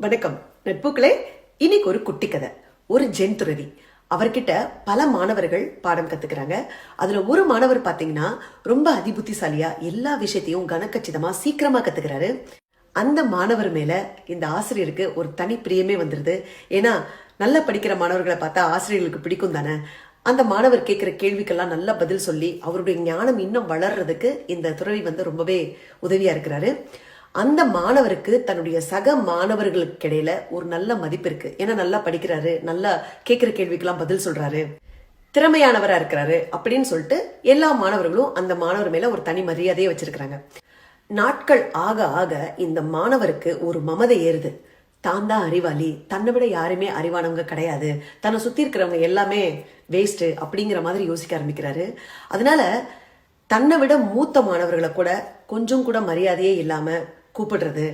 வணக்கம். நட்புக்களே இன்னைக்கு ஒரு குட்டி கதை. ஒரு ஜென் துறவி. அவர்கிட்ட பல மாணவர்கள் பாடம் கத்துக்கிறாங்க. அதுல ஒரு மாணவர் பாத்தீங்கன்னா ரொம்ப அதிபுத்திசாலியா எல்லா விஷயத்தையும் கனக்கச்சிதமா சீக்கிரமா கத்துக்கிறாரு. அந்த மாணவர் மேல இந்த ஆசிரியருக்கு ஒரு தனி பிரியமே வந்துருது. ஏன்னா நல்லா படிக்கிற மாணவர்களை பார்த்தா ஆசிரியர்களுக்கு பிடிக்கும் தானே? அந்த மாணவர் கேட்குற கேள்விக்கெல்லாம் நல்ல பதில் சொல்லி அவருடைய ஞானம் இன்னும் வளர்றதுக்கு இந்த துறவி வந்து ரொம்பவே உதவியா இருக்கிறாரு. அந்த மாணவருக்கு தன்னுடைய சக மாணவர்களுக்கு இடையில ஒரு நல்ல மதிப்பு இருக்கு. ஏன்னா நல்லா படிக்கிறாரு நல்லா கேட்கிற கேள்விக்கெல்லாம் பதில் சொல்றாரு திறமையானவரா இருக்கிறாரு அப்படின்னு சொல்லிட்டு எல்லா மாணவர்களும் அந்த மாணவர் மேல ஒரு தனி மரியாதையை வச்சிருக்கிறாங்க. நாட்கள் ஆக ஆக இந்த மாணவருக்கு ஒரு மமதை ஏறுது. தான் தான் அறிவாளி. தன்னை விட யாருமே அறிவானவங்க கிடையாது. தன்னை சுத்தி இருக்கிறவங்க எல்லாமே வேஸ்ட் அப்படிங்கிற மாதிரி யோசிக்க ஆரம்பிக்கிறாரு. அதனால தன்னை விட மூத்த மாணவர்களை கூட கொஞ்சம் கூட மரியாதையே இல்லாமல் கூப்பிடுறது.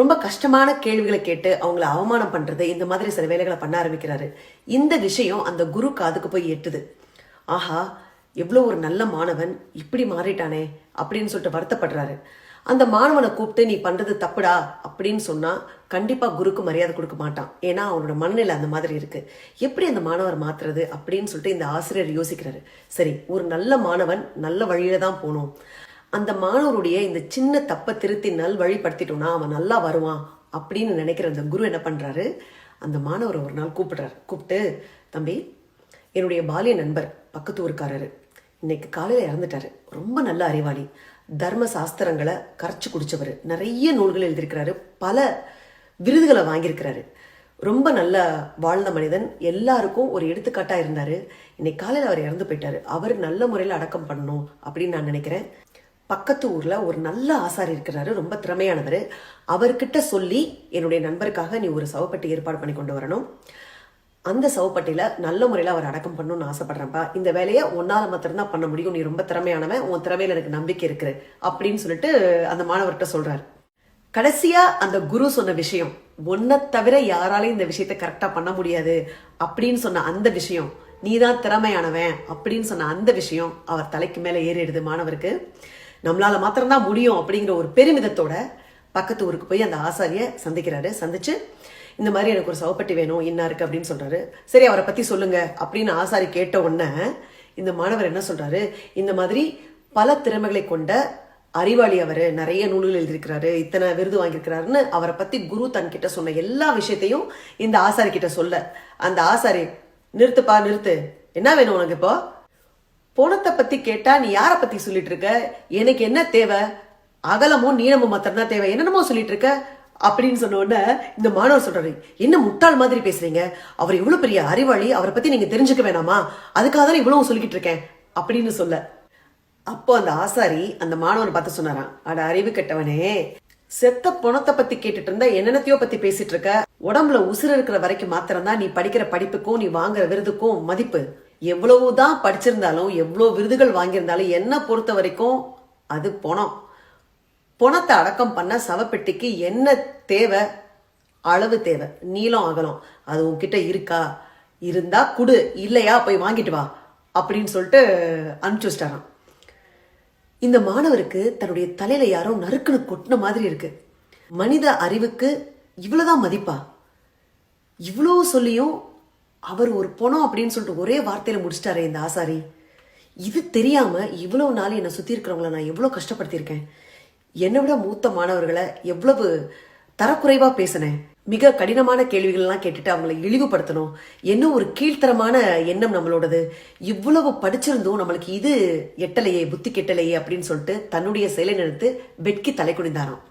ரொம்ப கஷ்டமான கேள்விகளை கேட்டு அவங்கள அவமானம் பண்றது இந்த மாதிரி சில வேலைகளை பண்ண ஆரம்பிக்கிறாரு. இந்த விஷயம் அந்த குரு காதுக்கு போய் எட்டுது. ஆஹா எவ்வளோ ஒரு நல்ல மாணவன் இப்படி மாறிட்டானே அப்படின்னு சொல்லிட்டு வருத்தப்படுறாரு. அந்த மாணவனை கூப்பிட்டு நீ பண்றது தப்புடா அப்படின்னு சொன்னால் கண்டிப்பாக குருக்கு மரியாதை கொடுக்க மாட்டான். ஏன்னா அவனோட மனநிலை அந்த மாதிரி இருக்கு. எப்படி அந்த மாணவர் மாத்துறது அப்படின்னு சொல்லிட்டு இந்த ஆசிரியர் யோசிக்கிறாரு. சரி ஒரு நல்ல மாணவன் நல்ல வழியில தான் போகணும். அந்த மாணவருடைய இந்த சின்ன தப்பை திருத்தி நல் வழிபடுத்திட்டோம்னா அவன் நல்லா வருவான் அப்படின்னு நினைக்கிற அந்த குரு என்ன பண்ணுறாரு அந்த மாணவரை ஒரு நாள் கூப்பிடுறாரு. கூப்பிட்டு தம்பி என்னுடைய பாலிய நண்பர் பக்கத்து ஊருக்காரரு. இன்னைக்கு காலையில் இறந்துட்டாரு. ரொம்ப நல்ல அறிவாளி. தர்ம சாஸ்திரங்களை கரைச்சி குடிச்சவர். நிறைய நூல்கள் எழுதியிருக்கிறாரு. பல விருதுகளை வாங்கியிருக்கிறாரு. ரொம்ப நல்ல வாழ்ந்த மனிதன். எல்லாருக்கும் ஒரு எடுத்துக்காட்டாக இருந்தார். இன்னைக்கு காலையில் அவர் இறந்து போயிட்டாரு. அவர் நல்ல முறையில் அடக்கம் பண்ணணும் அப்படின்னு நான் நினைக்கிறேன். பக்கத்து ஊரில் ஒரு நல்ல ஆசாரி இருக்கிறாரு ரொம்ப திறமையானவர். அவர்கிட்ட சொல்லி என்னுடைய நண்பருக்காக நீ ஒரு சவப்பட்டி ஏற்பாடு பண்ணி கொண்டு வரணும். அந்த சவப்பட்டியில் நல்ல முறையில் அவர் அடக்கம் பண்ணணும்னு ஆசைப்படுறேன்ப்பா. இந்த வேலையை ஒன்னால் மாத்திரம்தான் பண்ண முடியும். நீ ரொம்ப திறமையானவன். உன் திறமையில் எனக்கு நம்பிக்கை இருக்குது அப்படின்னு சொல்லிட்டு அந்த மாணவர்கிட்ட சொல்கிறார் கடைசியாக அந்த குரு சொன்ன விஷயம் ஒன்றை தவிர யாராலையும் இந்த விஷயத்தை கரெக்டாக பண்ண முடியாது அப்படின்னு சொன்ன அந்த விஷயம் நீதான் திறமையானவன் அப்படின்னு சொன்ன அந்த விஷயம் அவர் தலைக்கு மேலே ஏறிடுது மாணவருக்கு. நம்மளால் மாத்திரம்தான் முடியும் அப்படிங்கிற ஒரு பெருமிதத்தோட பக்கத்து ஊருக்கு போய் அந்த ஆசாரியை சந்திக்கிறாரு. சந்திச்சு இந்த மாதிரி எனக்கு ஒரு சவப்பட்டி வேணும் என்ன இருக்கு அப்படின்னு சொல்றாரு. சரி அவரை பத்தி சொல்லுங்க அப்படின்னு ஆசாரி கேட்ட உடனே இந்த மாணவர் என்ன சொல்றாரு? இந்த மாதிரி பல திறமைகளை கொண்ட அறிவாளி அவர் நிறைய நூல்கள் எழுதியிருக்கிறாரு இத்தனை விருது வாங்கியிருக்கிறாருன்னு அவரை பத்தி குரு தன்கிட்ட சொன்ன எல்லா விஷயத்தையும் இந்த ஆசாரி கிட்ட சொல்ல. அந்த ஆசாரி நிறுத்துப்பா நிறுத்து. என்ன வேணும் உனக்கு இப்போ? பணத்தை பத்தி கேட்டா நீ யார பத்தி சொல்லிட்டு இருக்க எனக்கு என்ன தேவை? அகலமும் நீளமும் மாத்திரம்தான் தேவை. என்னென்னமோ சொல்லிட்டு இருக்க அப்படின்னு சொன்ன உடனே இந்த மாணவர் சொல்றாரு என்ன முட்டாள் மாதிரி பேசுறீங்க? அவர் இவ்வளவு பெரிய அறிவாளி அவரை பத்தி நீங்க தெரிஞ்சுக்க வேணாமா? அதுக்காக தான் இவ்வளவு சொல்லிக்கிட்டு இருக்கேன். அப்படின்னு சொல்ல. அப்போ அந்த ஆசாரி அந்த மாணவனை பார்த்து சொன்னாராம் அட அறிவு கெட்டவனே செத்த பணத்தை பத்தி கேட்டுட்டு இருந்தா என்னென்னத்தையோ பத்தி பேசிட்டு இருக்க? உடம்புல உசுறு இருக்கிற வரைக்கும் மாத்திரம்தான் நீ படிக்கிற படிப்புக்கும் நீ வாங்குற விருதுக்கும் மதிப்பு. எவ்வளவுதான் படிச்சிருந்தாலும் எவ்வளோ விருதுகள் வாங்கியிருந்தாலும் என்ன பொறுத்த வரைக்கும் அது பணம். பணத்தை அடக்கம் பண்ண சவப்பெட்டிக்கு என்ன தேவை? அளவு தேவை. நீளம் அகலம். அது உன்கிட்ட இருக்கா? இருந்தா குடு. இல்லையா? போய் வாங்கிட்டு வா. அப்படின்னு சொல்லிட்டு அனுப்பிச்சு வச்சிட்டாராம். இந்த மாணவருக்கு தன்னுடைய தலையில யாரோ நறுக்குன்னு கொட்டின மாதிரி இருக்கு. மனித அறிவுக்கு இவ்வளோதான் மதிப்பா? இவ்வளோ சொல்லியும் அவர் ஒரு பணம் அப்படின்னு சொல்லிட்டு ஒரே வார்த்தையில முடிச்சிட்டாரே இந்த ஆசாரி. இது தெரியாம இவ்வளவு நாள் என்னை சுத்தி இருக்கிறவங்கள நான் எவ்வளவு கஷ்டப்படுத்தியிருக்கேன். என்னை விட மூத்த மாணவர்களை எவ்வளவு தரக்குறைவா பேசினேன். மிக கடினமான கேள்விகள்லாம் கேட்டுட்டு அவங்களை இழிவுபடுத்தணும். என்ன ஒரு கீழ்த்தரமான எண்ணம் நம்மளோடது. இவ்வளவு படிச்சிருந்தும் நம்மளுக்கு இது எட்டலையே புத்தி கெட்டலையே அப்படின்னு சொல்லிட்டு தன்னுடைய செயலை நினைத்து வெட்கி தலை குனிந்தாராம்.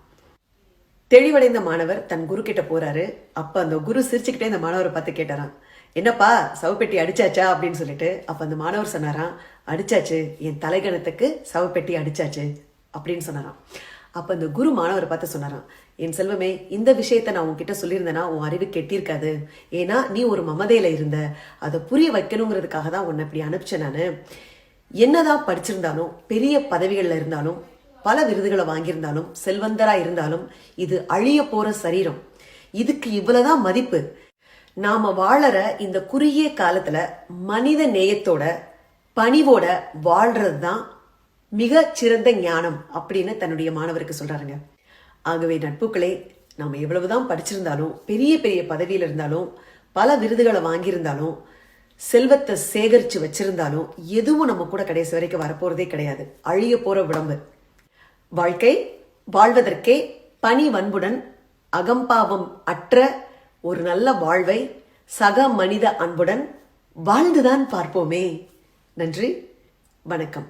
தெளிவடைந்த மாணவர் தன் குரு கிட்ட போறாரு. அப்ப அந்த குரு சிரிச்சுக்கிட்டே அந்த மாணவரை பார்த்து கேட்டாராம். என்னப்பா சவப்பெட்டி அடிச்சாச்சா அப்படின்னு சொல்லிட்டு அப்போ அந்த மாணவர் சொன்னாராம் அடிச்சாச்சு என் தலைகணத்துக்கு சவப்பெட்டி அடிச்சாச்சு அப்படின்னு சொன்னாராம். அப்போ அந்த குரு மாணவரை பார்த்து சொன்னாராம் என் செல்வமே இந்த விஷயத்த நான் உன்கிட்ட சொல்லியிருந்தேன்னா உன் அறிவு கெட்டிருக்காது ஏன்னா நீ ஒரு மமதையில் இருந்த. அதை புரிய வைக்கணுங்கிறதுக்காக தான் உன்னை இப்படி அனுப்பிச்சேன் நான். என்னதான் படிச்சிருந்தாலும் பெரிய பதவிகளில் இருந்தாலும் பல விருதுகளை வாங்கியிருந்தாலும் செல்வந்தரா இருந்தாலும் இது அழிய போகிற சரீரம். இதுக்கு இவ்வளோதான் மதிப்பு. நாம வாழற இந்த குறுகிய காலத்துல மனித நேயத்தோட பணிவோட வாழ்றது தான் மிக சிறந்த ஞானம் அப்படின்னு தன்னுடைய மாணவருக்கு சொல்றாருங்க. ஆகவே நட்புகளே நாம எவ்வளவுதான் படிச்சிருந்தாலும் பெரிய பெரிய பதவியில் இருந்தாலும் பல விருதுகளை வாங்கியிருந்தாலும் செல்வத்தை சேகரித்து வச்சிருந்தாலும் எதுவும் நம்ம கூட கடைசி வரைக்கும் வரப்போறதே கிடையாது. அழிய போற உடம்பு. வாழ்க்கை வாழ்வதற்கே பணி வன்புடன் அகம்பாவம் அற்ற ஒரு நல்ல வாழ்வை சக மனித அன்புடன் வாழ்ந்துதான் பார்ப்போமே. நன்றி வணக்கம்.